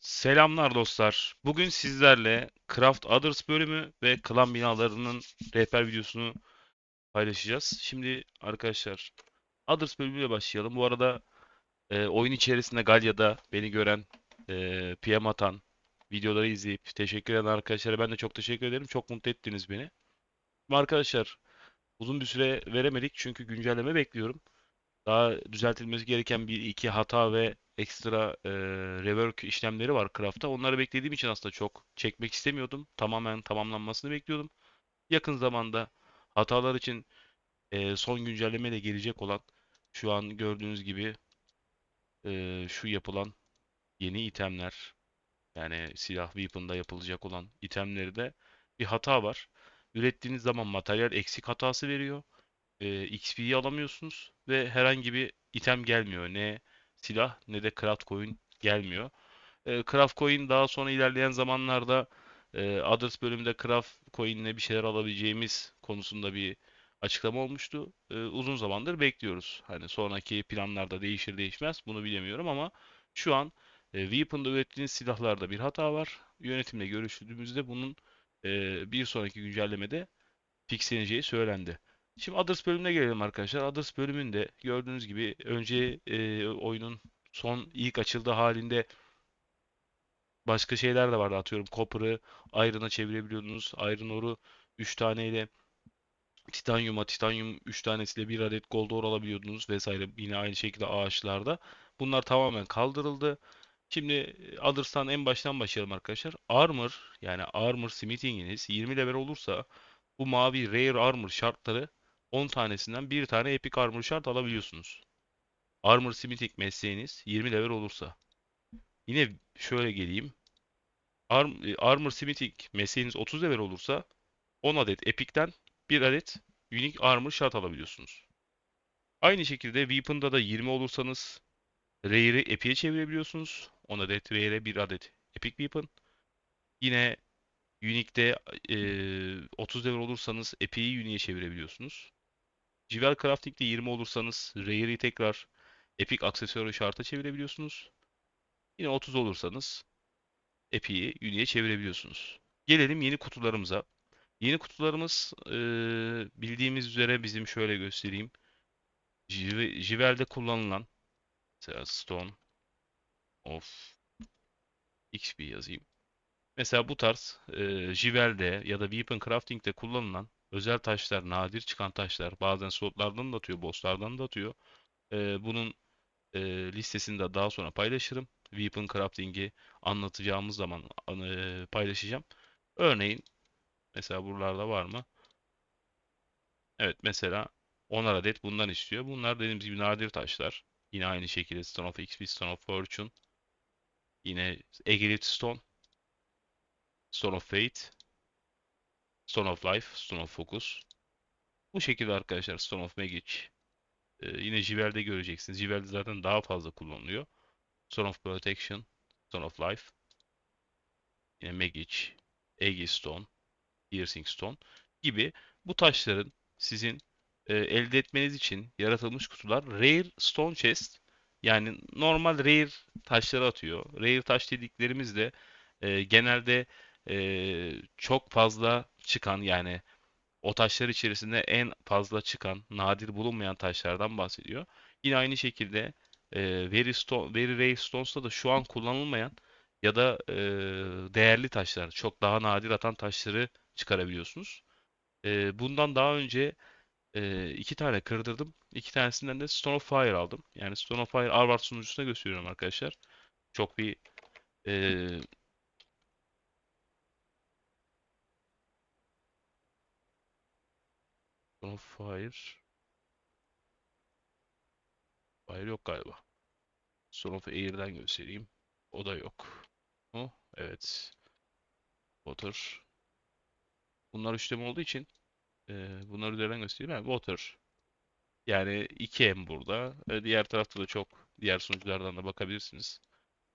Selamlar dostlar. Bugün sizlerle Craft Others bölümü ve klan binalarının rehber videosunu paylaşacağız. Şimdi arkadaşlar Others bölümüyle başlayalım. Bu arada e, oyun içerisinde Galya'da beni gören, e, PM atan, videoları izleyip teşekkür eden arkadaşlara ben de çok teşekkür ederim. Çok mutlu ettiniz beni. Arkadaşlar uzun bir süre veremedik çünkü güncelleme bekliyorum. Daha düzeltilmesi gereken bir iki hata ve ekstra e, rework işlemleri var Craft'ta. Onları beklediğim için aslında çok çekmek istemiyordum. Tamamen tamamlanmasını bekliyordum. Yakın zamanda hatalar için e, son güncelleme de gelecek olan şu an gördüğünüz gibi e, şu yapılan yeni itemler yani silah weapon'da yapılacak olan itemlerde bir hata var. Ürettiğiniz zaman materyal eksik hatası veriyor e, XP'yi alamıyorsunuz ve herhangi bir item gelmiyor. Ne silah ne de craft coin gelmiyor. E, craft coin daha sonra ilerleyen zamanlarda e, Others bölümünde craft coin'le bir şeyler alabileceğimiz konusunda bir açıklama olmuştu. E, uzun zamandır bekliyoruz. Hani sonraki planlarda değişir değişmez bunu bilemiyorum ama şu an e, Weapon'da ürettiğiniz silahlarda bir hata var. Yönetimle görüştüğümüzde bunun e, bir sonraki güncellemede fixleneceği söylendi. Şimdi Others bölümüne gelelim arkadaşlar. Others bölümünde gördüğünüz gibi önce e, oyunun son ilk açıldığı halinde başka şeyler de vardı atıyorum. Copper'ı Iron'a çevirebiliyordunuz. Iron Ore'u 3 taneyle Titanyum'a, Titanyum 3 tanesiyle bir adet Gold Ore alabiliyordunuz vesaire. Yine aynı şekilde ağaçlarda. Bunlar tamamen kaldırıldı. Şimdi e, Others'tan en baştan başlayalım arkadaşlar. Armor yani Armor Smithing'iniz 20 level olursa bu mavi Rare Armor şartları 10 tanesinden bir tane Epic Armor şart alabiliyorsunuz. Armor Smithing mesleğiniz 20 level olursa. Yine şöyle geleyim. Arm, e, Armor Smithing mesleğiniz 30 level olursa 10 adet Epic'ten bir adet Unique Armor şart alabiliyorsunuz. Aynı şekilde Weapon'da da 20 olursanız Rare'i Epic'e çevirebiliyorsunuz. 10 adet Rare'e bir adet Epic Weapon. Yine Unique'de e, 30 level olursanız Epic'i Unique'e çevirebiliyorsunuz. Jewel Crafting'de 20 olursanız Rare'i tekrar Epic aksesuarı şarta çevirebiliyorsunuz. Yine 30 olursanız Epic'i Unique'e çevirebiliyorsunuz. Gelelim yeni kutularımıza. Yeni kutularımız bildiğimiz üzere bizim şöyle göstereyim. Jive- Jewel'de kullanılan mesela Stone of XP yazayım. Mesela bu tarz e, Jewel'de ya da Weapon Crafting'de kullanılan özel taşlar, nadir çıkan taşlar bazen slotlardan da atıyor, bosslardan da atıyor. E, bunun e, listesini de daha sonra paylaşırım. Weapon Crafting'i anlatacağımız zaman e, paylaşacağım. Örneğin mesela buralarda var mı? Evet mesela 10 adet bundan istiyor. Bunlar dediğimiz gibi nadir taşlar. Yine aynı şekilde Stone of XP, Stone of Fortune. Yine Aegirite Stone, Stone of Fate, Stone of Life, Stone of Focus. Bu şekilde arkadaşlar Stone of Magic. Ee, yine Jewel'de göreceksiniz. Jewel'de zaten daha fazla kullanılıyor. Stone of Protection, Stone of Life. Yine Magic, Aegis Stone, Piercing Stone gibi bu taşların sizin e, elde etmeniz için yaratılmış kutular Rare Stone Chest yani normal rare taşları atıyor. Rare taş dediklerimiz de e, genelde e, çok fazla çıkan yani o taşlar içerisinde en fazla çıkan, nadir bulunmayan taşlardan bahsediyor. Yine aynı şekilde e, Very Stone, Very Rare Stones'ta da şu an kullanılmayan ya da e, değerli taşlar, çok daha nadir atan taşları çıkarabiliyorsunuz. E, bundan daha önce e, iki tane kırdırdım. İki tanesinden de Stone of Fire aldım. Yani Stone of Fire Harvard sunucusuna gösteriyorum arkadaşlar. Çok bir e, Of Fire Fire yok galiba. Son of Air'den göstereyim. O da yok. O, evet. Water. Bunlar üçleme olduğu için e, bunlar üzerinden gösteriyorum. Yani water. Yani 2M burada. E, diğer tarafta da çok diğer sunuculardan da bakabilirsiniz.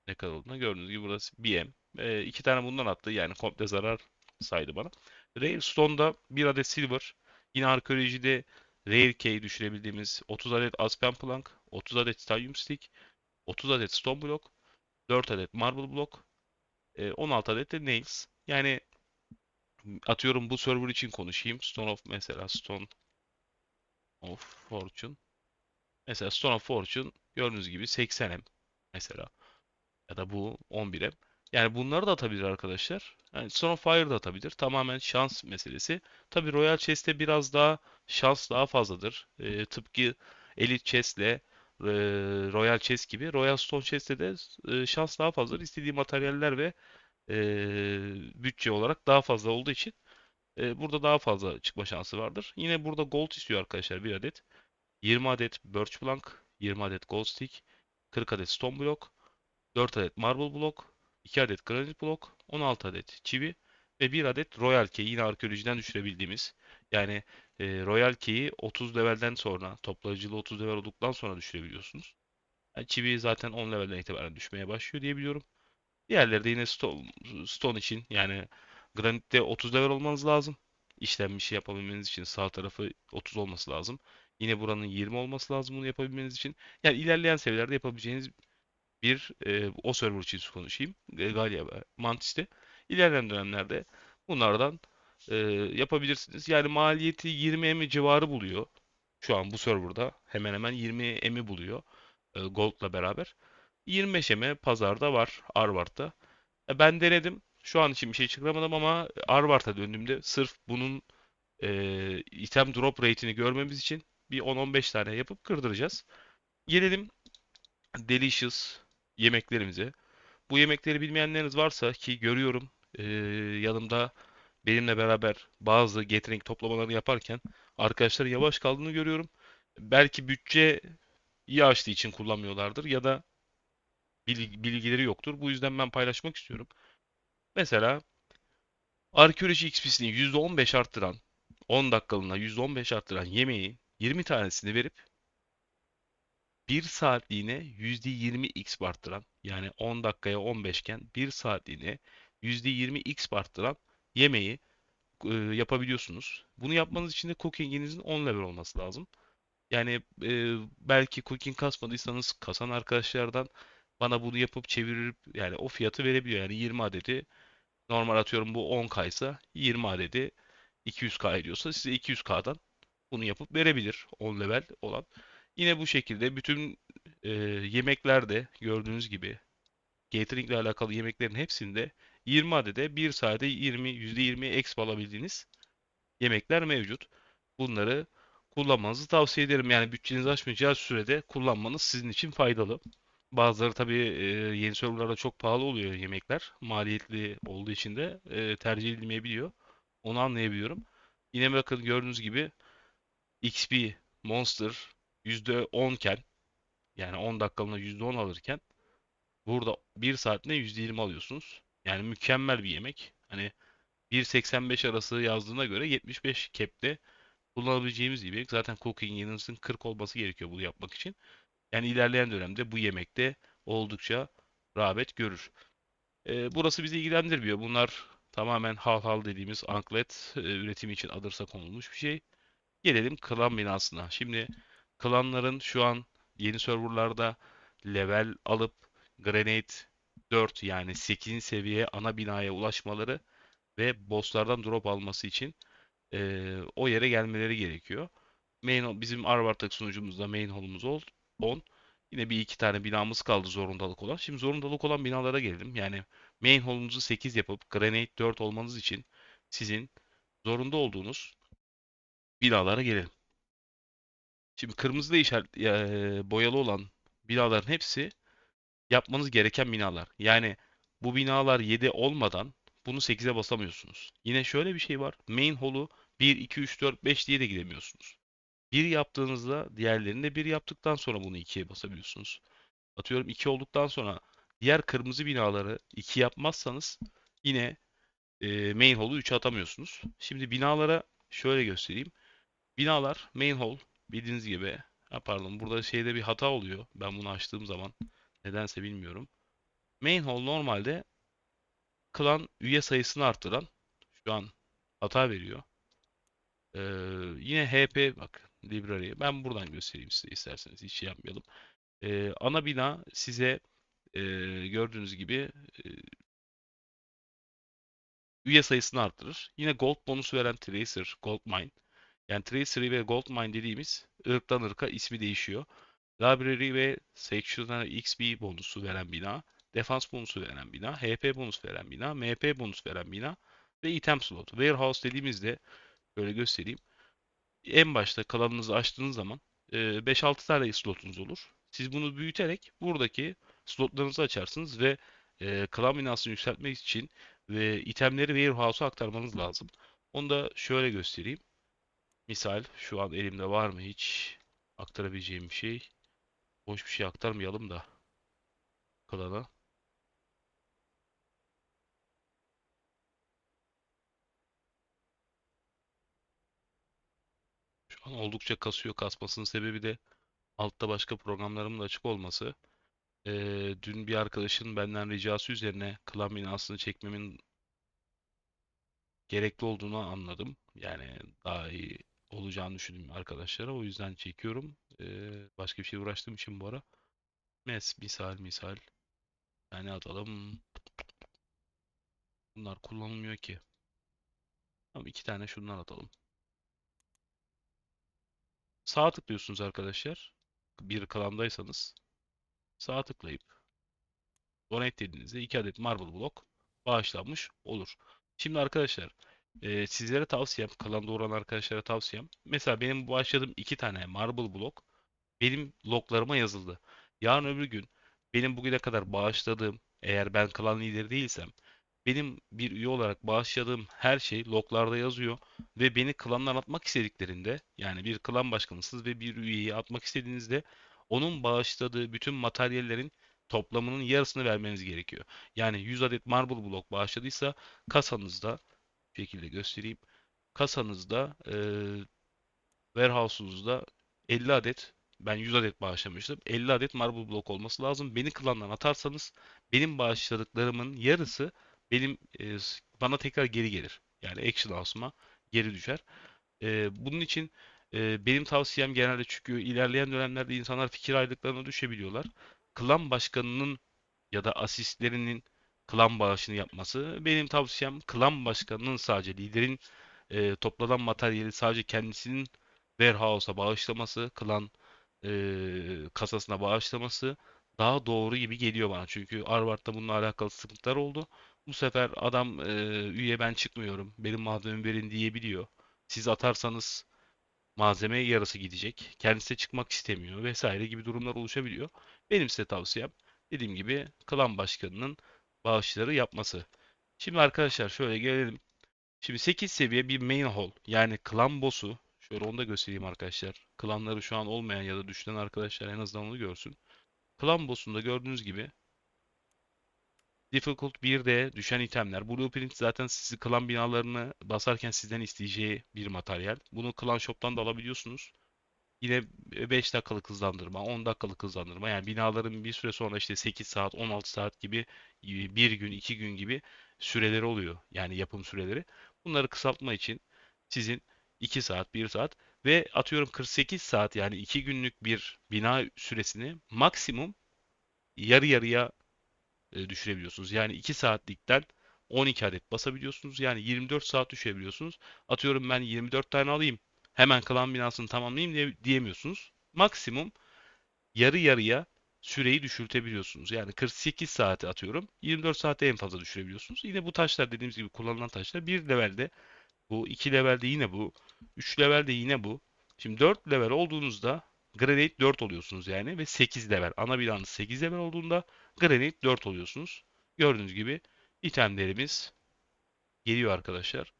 Ne kadar olduğunu gördüğünüz gibi burası 1M. E, iki tane bundan attı. Yani komple zarar saydı bana. Rare Stone'da bir adet silver. Yine arkeolojide Rare Key düşürebildiğimiz 30 adet Aspen Plank, 30 adet Titanium Stick, 30 adet Stone Block, 4 adet Marble Block, e, 16 adet de Nails. Yani atıyorum bu server için konuşayım. Stone of mesela Stone of Fortune. Mesela Stone of Fortune gördüğünüz gibi 80M mesela. Ya da bu 11M. Yani bunları da atabilir arkadaşlar. Yani Stone of Fire da atabilir. Tamamen şans meselesi. Tabii Royal Chest'te biraz daha şans daha fazladır. Ee, tıpkı Elite Chest'le e, Royal Chest gibi. Royal Stone Chest'te de e, şans daha fazladır. İstediği materyaller ve e, bütçe olarak daha fazla olduğu için e, burada daha fazla çıkma şansı vardır. Yine burada gold istiyor arkadaşlar bir adet. 20 adet birch plank, 20 adet gold stick, 40 adet stone block, 4 adet marble block, 2 adet granite block, 16 adet çivi ve 1 adet royal key yine arkeolojiden düşürebildiğimiz. Yani e, royal key'i 30 levelden sonra toplayıcılığı 30 level olduktan sonra düşürebiliyorsunuz. Yani çivi zaten 10 levelden itibaren düşmeye başlıyor diye biliyorum. Diğerleri de yine stone, stone için yani granit'te 30 level olmanız lazım. İşlenmişi yapabilmeniz için sağ tarafı 30 olması lazım. Yine buranın 20 olması lazım bunu yapabilmeniz için. Yani ilerleyen seviyelerde yapabileceğiniz bir e, o server için konuşayım. E, Galya ve Mantis'te. İlerleyen dönemlerde bunlardan e, yapabilirsiniz. Yani maliyeti 20 emi civarı buluyor. Şu an bu serverda hemen hemen 20 emi buluyor. E, Gold'la beraber. 25 eme pazarda var. Arvart'ta. E, ben denedim. Şu an için bir şey çıkaramadım ama Arvart'a döndüğümde sırf bunun e, item drop rate'ini görmemiz için bir 10-15 tane yapıp kırdıracağız. Gelelim delicious yemeklerimize. Bu yemekleri bilmeyenleriniz varsa ki görüyorum e, yanımda benimle beraber bazı getering toplamalarını yaparken arkadaşların yavaş kaldığını görüyorum. Belki bütçe iyi açtığı için kullanmıyorlardır ya da bilgi- bilgileri yoktur. Bu yüzden ben paylaşmak istiyorum. Mesela arkeoloji XP'sini %15 arttıran 10 dakikalığına %15 arttıran yemeği 20 tanesini verip 1 saatliğine %20 x arttıran yani 10 dakikaya 15 iken 1 saatliğine %20 x arttıran yemeği e, yapabiliyorsunuz. Bunu yapmanız için de cooking'inizin 10 level olması lazım. Yani e, belki cooking kasmadıysanız kasan arkadaşlardan bana bunu yapıp çevirip yani o fiyatı verebiliyor. Yani 20 adeti normal atıyorum bu 10K ise 20 adedi 200K ediyorsa size 200K'dan bunu yapıp verebilir 10 level olan. Yine bu şekilde bütün e, yemeklerde gördüğünüz gibi catering ile alakalı yemeklerin hepsinde 20 adede 1 saate 20 %20 exp alabildiğiniz yemekler mevcut. Bunları kullanmanızı tavsiye ederim. Yani bütçenizi aşmayacağı sürede kullanmanız sizin için faydalı. Bazıları tabii e, yeni serverlarda çok pahalı oluyor yemekler. Maliyetli olduğu için de e, tercih edilmeyebiliyor. Onu anlayabiliyorum. Yine bakın gördüğünüz gibi XP Monster %10 iken yani 10 dakikalığına %10 alırken burada 1 saatine %20 alıyorsunuz. Yani mükemmel bir yemek. Hani 1.85 arası yazdığına göre 75 cap'te kullanabileceğimiz yemek. Zaten cooking unit'ın 40 olması gerekiyor bunu yapmak için. Yani ilerleyen dönemde bu yemekte oldukça rağbet görür. Ee, burası bizi ilgilendirmiyor. Bunlar tamamen hal hal dediğimiz anklet e, üretimi için Adırs'a konulmuş bir şey. Gelelim klan binasına. Şimdi klanların şu an yeni serverlarda level alıp Granite 4 yani 8. seviye ana binaya ulaşmaları ve bosslardan drop alması için e, o yere gelmeleri gerekiyor. Main, bizim Arvartak sunucumuzda main hall'umuz ol- 10. Yine bir iki tane binamız kaldı zorundalık olan. Şimdi zorundalık olan binalara gelelim. Yani main hall'unuzu 8 yapıp Granite 4 olmanız için sizin zorunda olduğunuz binalara gelelim. Şimdi kırmızıyla işaret e, boyalı olan binaların hepsi yapmanız gereken binalar. Yani bu binalar 7 olmadan bunu 8'e basamıyorsunuz. Yine şöyle bir şey var. Main hall'u 1, 2, 3, 4, 5 diye de gidemiyorsunuz. 1 yaptığınızda diğerlerini de 1 yaptıktan sonra bunu 2'ye basabiliyorsunuz. Atıyorum 2 olduktan sonra diğer kırmızı binaları 2 yapmazsanız yine e, main hall'u 3'e atamıyorsunuz. Şimdi binalara şöyle göstereyim. Binalar main hall bildiğiniz gibi ha pardon burada şeyde bir hata oluyor. Ben bunu açtığım zaman nedense bilmiyorum. Main hall normalde klan üye sayısını arttıran şu an hata veriyor. Ee, yine HP bak library ben buradan göstereyim size isterseniz hiç şey yapmayalım. Ee, ana bina size e, gördüğünüz gibi e, üye sayısını arttırır. Yine gold bonusu veren Tracer, Gold Mine. Yani Tracer ve Gold Mine dediğimiz ırktan ırka ismi değişiyor. Library ve Sectional XP bonusu veren bina, defans bonusu veren bina, HP bonusu veren bina, MP bonusu veren bina ve item slot. Warehouse dediğimizde böyle göstereyim. En başta kalanınızı açtığınız zaman e, 5-6 tane slotunuz olur. Siz bunu büyüterek buradaki slotlarınızı açarsınız ve e, klan binasını yükseltmek için ve itemleri warehouse'a aktarmanız lazım. Onu da şöyle göstereyim. Misal şu an elimde var mı hiç aktarabileceğim bir şey? Boş bir şey aktarmayalım da klana. Şu an oldukça kasıyor. Kasmasının sebebi de altta başka programlarımın da açık olması. Ee, dün bir arkadaşın benden ricası üzerine klan binasını çekmemin gerekli olduğunu anladım. Yani daha iyi olacağını düşündüm arkadaşlara. O yüzden çekiyorum. Ee, başka bir şey uğraştığım için bu ara. Mes, misal, misal. Yani atalım. Bunlar kullanılmıyor ki. Tamam iki tane şundan atalım. Sağ tıklıyorsunuz arkadaşlar. Bir klandaysanız. Sağ tıklayıp donate dediğinizde 2 adet marble block bağışlanmış olur. Şimdi arkadaşlar e, sizlere tavsiyem, klanda olan arkadaşlara tavsiyem. Mesela benim bağışladığım 2 tane marble block benim loglarıma yazıldı. Yarın öbür gün benim bugüne kadar bağışladığım eğer ben klan lideri değilsem benim bir üye olarak bağışladığım her şey loglarda yazıyor ve beni klandan atmak istediklerinde yani bir klan başkanısınız ve bir üyeyi atmak istediğinizde onun bağışladığı bütün materyallerin toplamının yarısını vermeniz gerekiyor. Yani 100 adet marble block bağışladıysa kasanızda şekilde göstereyim. Kasanızda e, warehouse'unuzda 50 adet ben 100 adet bağışlamıştım. 50 adet marble block olması lazım. Beni klandan atarsanız benim bağışladıklarımın yarısı benim e, bana tekrar geri gelir. Yani Action House'uma geri düşer. E, bunun için e, benim tavsiyem genelde çünkü ilerleyen dönemlerde insanlar fikir ayrılıklarına düşebiliyorlar. Klan başkanının ya da asistlerinin klan bağışını yapması. Benim tavsiyem klan başkanının sadece liderin e, toplanan materyali sadece kendisinin warehouse'a bağışlaması, klan e, kasasına bağışlaması daha doğru gibi geliyor bana. Çünkü Harvard'da bununla alakalı sıkıntılar oldu. Bu sefer adam e, üye ben çıkmıyorum, benim malzememi verin diyebiliyor. Siz atarsanız malzeme yarısı gidecek. Kendisi de çıkmak istemiyor vesaire gibi durumlar oluşabiliyor. Benim size tavsiyem dediğim gibi klan başkanının bağışları yapması. Şimdi arkadaşlar şöyle gelelim. Şimdi 8 seviye bir main hall yani klan boss'u şöyle onu da göstereyim arkadaşlar. Klanları şu an olmayan ya da düşünen arkadaşlar en azından onu görsün. Klan boss'unda gördüğünüz gibi Difficult 1'de düşen itemler. Blueprint zaten sizi klan binalarını basarken sizden isteyeceği bir materyal. Bunu klan shop'tan da alabiliyorsunuz. Yine 5 dakikalık hızlandırma, 10 dakikalık hızlandırma. Yani binaların bir süre sonra işte 8 saat, 16 saat gibi bir gün, iki gün gibi süreleri oluyor. Yani yapım süreleri. Bunları kısaltma için sizin 2 saat, 1 saat ve atıyorum 48 saat yani 2 günlük bir bina süresini maksimum yarı yarıya e, düşürebiliyorsunuz. Yani 2 saatlikten 12 adet basabiliyorsunuz. Yani 24 saat düşebiliyorsunuz. Atıyorum ben 24 tane alayım. Hemen klan binasını tamamlayayım diye, diyemiyorsunuz. Maksimum yarı yarıya süreyi düşürtebiliyorsunuz. Yani 48 saate atıyorum. 24 saate en fazla düşürebiliyorsunuz. Yine bu taşlar dediğimiz gibi kullanılan taşlar bir levelde bu, iki levelde yine bu, üç levelde yine bu. Şimdi 4 level olduğunuzda Granite 4 oluyorsunuz yani ve 8 level. Ana binanız 8 level olduğunda Granite 4 oluyorsunuz. Gördüğünüz gibi itemlerimiz geliyor arkadaşlar.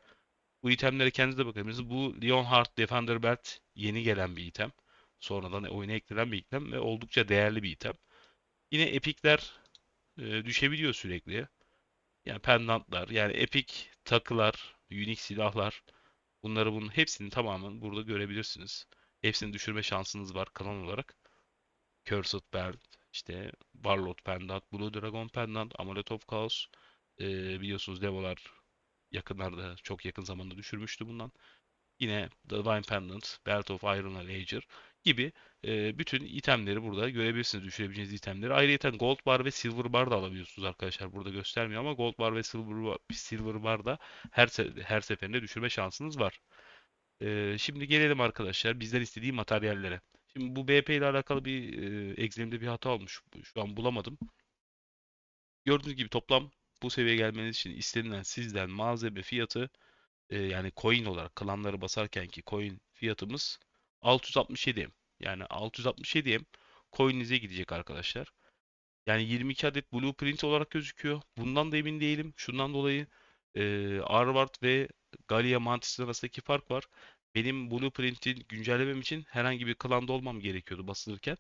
Bu itemlere kendiniz de bakabilirsiniz. Bu Leonhardt Defender Belt yeni gelen bir item. Sonradan oyuna eklenen bir item ve oldukça değerli bir item. Yine epikler e, düşebiliyor sürekli. Yani pendantlar, yani epik takılar, unique silahlar. Bunları bunun hepsini tamamen burada görebilirsiniz. Hepsini düşürme şansınız var kalan olarak. Cursed Belt, işte Warlord Pendant, Blue Dragon Pendant, Amulet of Chaos. Ee, biliyorsunuz devolar yakınlarda, çok yakın zamanda düşürmüştü bundan. Yine Divine Pendant, Belt of Iron Ledger. gibi e, bütün itemleri burada görebilirsiniz. Düşürebileceğiniz itemleri. Ayrıca gold bar ve silver bar da alabiliyorsunuz arkadaşlar. Burada göstermiyor ama gold bar ve silver bar, silver bar da her her seferinde düşürme şansınız var. E, şimdi gelelim arkadaşlar bizden istediği materyallere. Şimdi bu BP ile alakalı bir e, Excel'imde bir hata olmuş. Şu an bulamadım. Gördüğünüz gibi toplam bu seviyeye gelmeniz için istenilen sizden malzeme fiyatı e, yani coin olarak klanları basarkenki coin fiyatımız 667 M. Yani 667 M coin'inize gidecek arkadaşlar. Yani 22 adet blueprint olarak gözüküyor. Bundan da emin değilim. Şundan dolayı e, Harvard ve Galia Mantis arasındaki fark var. Benim blueprint'i güncellemem için herhangi bir klanda olmam gerekiyordu basılırken.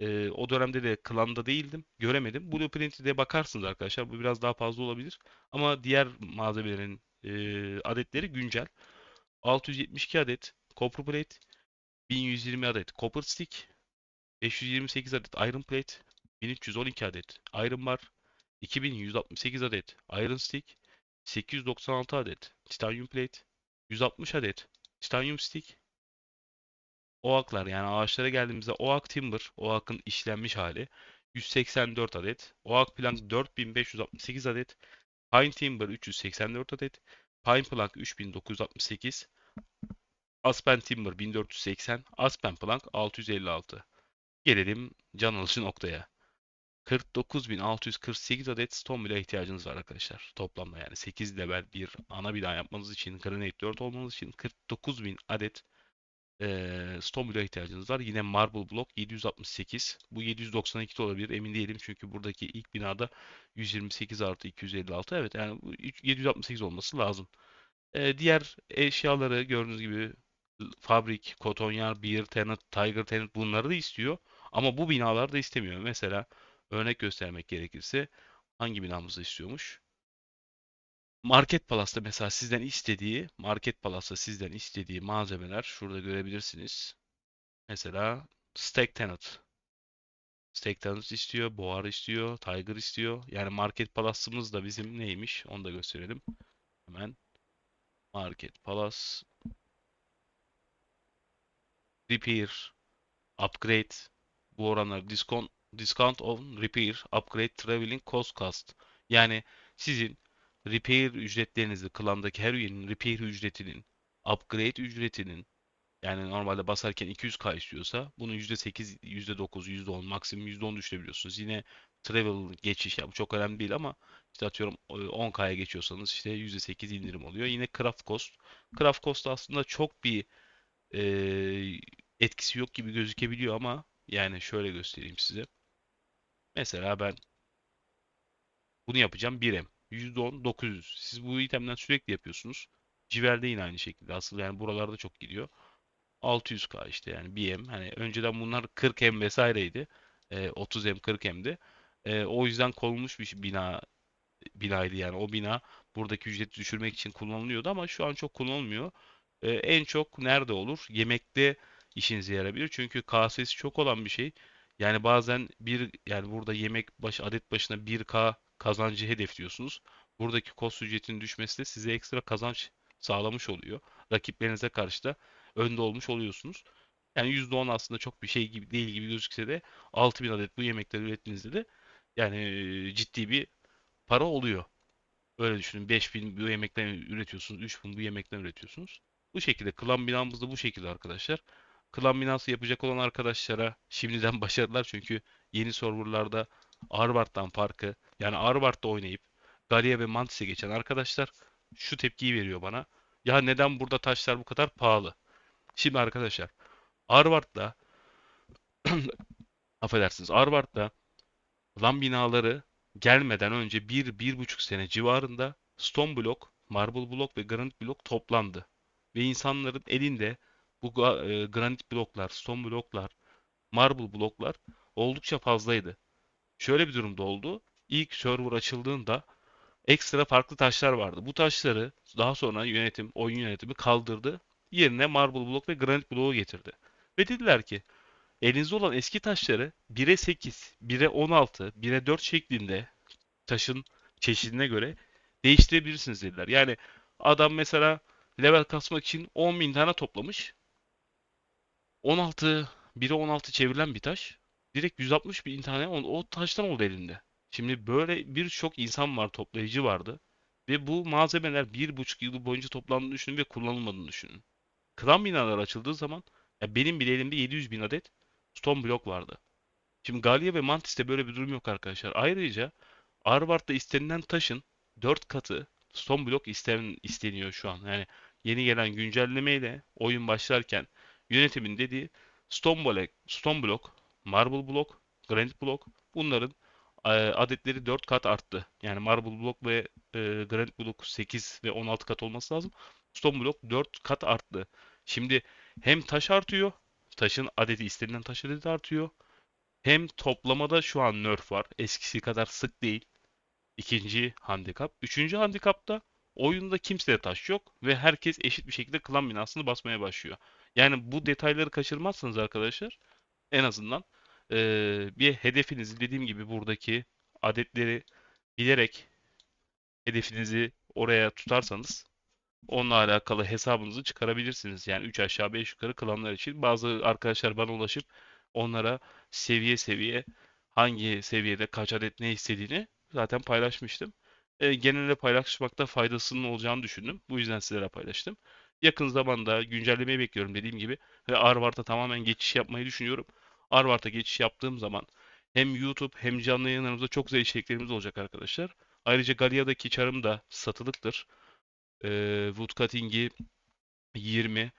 E, o dönemde de klanda değildim. Göremedim. Blueprint'e de bakarsınız arkadaşlar. Bu biraz daha fazla olabilir. Ama diğer malzemelerin e, adetleri güncel. 672 adet copper plate, 1120 adet copper stick, 528 adet iron plate, 1312 adet iron bar, 2168 adet iron stick, 896 adet titanium plate, 160 adet titanium stick, oaklar yani ağaçlara geldiğimizde oak timber, oak'ın işlenmiş hali 184 adet, oak plank 4568 adet, pine timber 384 adet, pine plank 3968, aspen timber 1480, aspen plank 656. Gelelim can alıcı noktaya. 49.648 adet stone block'a ihtiyacınız var arkadaşlar. Toplamda yani 8 level bir ana bina yapmanız için, Granite 4 olmanız için 49.000 adet stone block'a ihtiyacınız var. Yine marble block 768. Bu 792 de olabilir emin değilim çünkü buradaki ilk binada 128 artı 256. Evet yani bu üç- 768 olması lazım. Eee, diğer eşyaları gördüğünüz gibi fabrik, kotonyer, beer tenant, tiger tenant bunları da istiyor. Ama bu binalar da istemiyor. Mesela örnek göstermek gerekirse hangi binamızı istiyormuş? Market Palace'ta mesela sizden istediği, Market Palace'ta sizden istediği malzemeler şurada görebilirsiniz. Mesela Stack Tenant. Stack Tenant istiyor, Boğar istiyor, Tiger istiyor. Yani Market Palace'ımız da bizim neymiş? Onu da gösterelim. Hemen Market Palace, Repair, Upgrade, bu oranlar discount, discount on repair, upgrade, traveling, cost cost. Yani sizin repair ücretlerinizi, klandaki her üyenin repair ücretinin, upgrade ücretinin yani normalde basarken 200k istiyorsa bunu %8, %9, %10 maksimum %10 düşürebiliyorsunuz. Yine travel geçiş ya bu çok önemli değil ama işte atıyorum e, 10k'ya geçiyorsanız işte %8 indirim oluyor. Yine craft cost. Craft cost aslında çok bir e, etkisi yok gibi gözükebiliyor ama yani şöyle göstereyim size. Mesela ben bunu yapacağım 1M. %10 900. Siz bu itemden sürekli yapıyorsunuz. Civel'de yine aynı şekilde. Asıl yani buralarda çok gidiyor. 600k işte yani 1M. Hani önceden bunlar 40M vesaireydi. E, 30M 40M'di. E, o yüzden konulmuş bir bina binaydı yani. O bina buradaki ücreti düşürmek için kullanılıyordu ama şu an çok kullanılmıyor. Ee, en çok nerede olur? Yemekte işinize yarabilir. Çünkü KS'si çok olan bir şey. Yani bazen bir yani burada yemek baş adet başına 1K kazancı hedefliyorsunuz. Buradaki kost ücretinin düşmesi de size ekstra kazanç sağlamış oluyor. Rakiplerinize karşı da önde olmuş oluyorsunuz. Yani %10 aslında çok bir şey gibi değil gibi gözükse de 6000 adet bu yemekleri ürettiğinizde de yani ciddi bir para oluyor. Öyle düşünün. 5000 bu yemekten üretiyorsunuz. 3000 bu yemekten üretiyorsunuz. Bu şekilde. Klan binamız da bu şekilde arkadaşlar. Klan binası yapacak olan arkadaşlara şimdiden başarılar. Çünkü yeni serverlarda Harvard'dan farkı yani Harvard'da oynayıp Galia ve Mantis'e geçen arkadaşlar şu tepkiyi veriyor bana. Ya neden burada taşlar bu kadar pahalı? Şimdi arkadaşlar Harvard'da affedersiniz Harvard'da Lan binaları gelmeden önce bir, bir buçuk sene civarında stone block, marble block ve granit blok toplandı. Ve insanların elinde bu e, granit bloklar, stone bloklar, marble bloklar oldukça fazlaydı. Şöyle bir durumda oldu. İlk server açıldığında ekstra farklı taşlar vardı. Bu taşları daha sonra yönetim, oyun yönetimi kaldırdı. Yerine marble blok ve granit bloğu getirdi. Ve dediler ki Elinizde olan eski taşları 1'e 8, 1'e 16, 1'e 4 şeklinde taşın çeşidine göre değiştirebilirsiniz dediler. Yani adam mesela level kasmak için 10 bin tane toplamış. 16 1'e 16 çevrilen bir taş. Direkt 160 bin tane o, o taştan oldu elinde. Şimdi böyle birçok insan var, toplayıcı vardı. Ve bu malzemeler bir buçuk yıl boyunca toplandığını düşünün ve kullanılmadığını düşünün. Klan binalar açıldığı zaman ya benim bile elimde 700 bin adet stone block vardı. Şimdi Galya ve Mantis'te böyle bir durum yok arkadaşlar. Ayrıca Arvard'da istenilen taşın 4 katı stone block isten, isteniyor şu an. Yani yeni gelen güncellemeyle oyun başlarken yönetimin dediği stone stone block, marble block, granite block bunların e, adetleri 4 kat arttı. Yani marble block ve e, granite block 8 ve 16 kat olması lazım. Stone block 4 kat arttı. Şimdi hem taş artıyor, taşın adedi istenilen taş adedi artıyor. Hem toplamada şu an nerf var. Eskisi kadar sık değil. İkinci handikap. Üçüncü handikapta oyunda kimsede taş yok ve herkes eşit bir şekilde klan binasını basmaya başlıyor. Yani bu detayları kaçırmazsanız arkadaşlar en azından eee, bir hedefinizi dediğim gibi buradaki adetleri bilerek hedefinizi oraya tutarsanız onunla alakalı hesabınızı çıkarabilirsiniz. Yani 3 aşağı 5 yukarı klanlar için. Bazı arkadaşlar bana ulaşıp onlara seviye seviye hangi seviyede kaç adet ne istediğini zaten paylaşmıştım. E, genelde paylaşmakta faydasının olacağını düşündüm. Bu yüzden sizlere paylaştım. Yakın zamanda güncellemeyi bekliyorum dediğim gibi ve Arvart'a tamamen geçiş yapmayı düşünüyorum. Arvart'a geçiş yaptığım zaman hem YouTube hem canlı yayınlarımızda çok güzel içeriklerimiz olacak arkadaşlar. Ayrıca Galia'daki çarım da satılıktır. E, Woodcutting'i 20,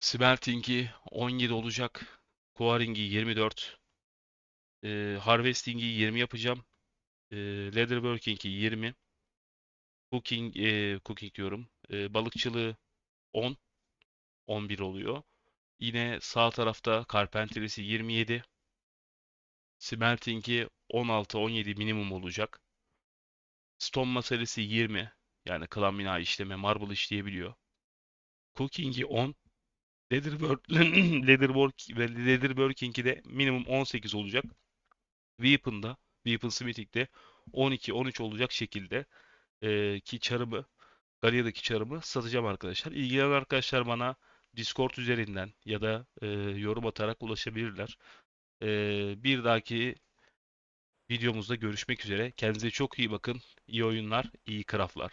Smelting'i 17 olacak. Quarring'i 24. E, Harvesting'i 20 yapacağım. E, Leatherworking'i 20. Cooking, e, cooking diyorum. E, balıkçılığı 10. 11 oluyor. Yine sağ tarafta Carpentry'si 27. Smelting'i 16-17 minimum olacak. Stone meselesi 20. Yani klan bina işleme, marble işleyebiliyor. Cooking'i 10. Leatherwork, Leatherwork ve Leatherworking'i de minimum 18 olacak. Weapon'da, Weaponsmithing'de 12-13 olacak şekilde e, ki çarımı, Galia'daki çarımı satacağım arkadaşlar. İlgilenen arkadaşlar bana Discord üzerinden ya da e, yorum atarak ulaşabilirler. E, bir dahaki videomuzda görüşmek üzere. Kendinize çok iyi bakın. İyi oyunlar, iyi craftlar.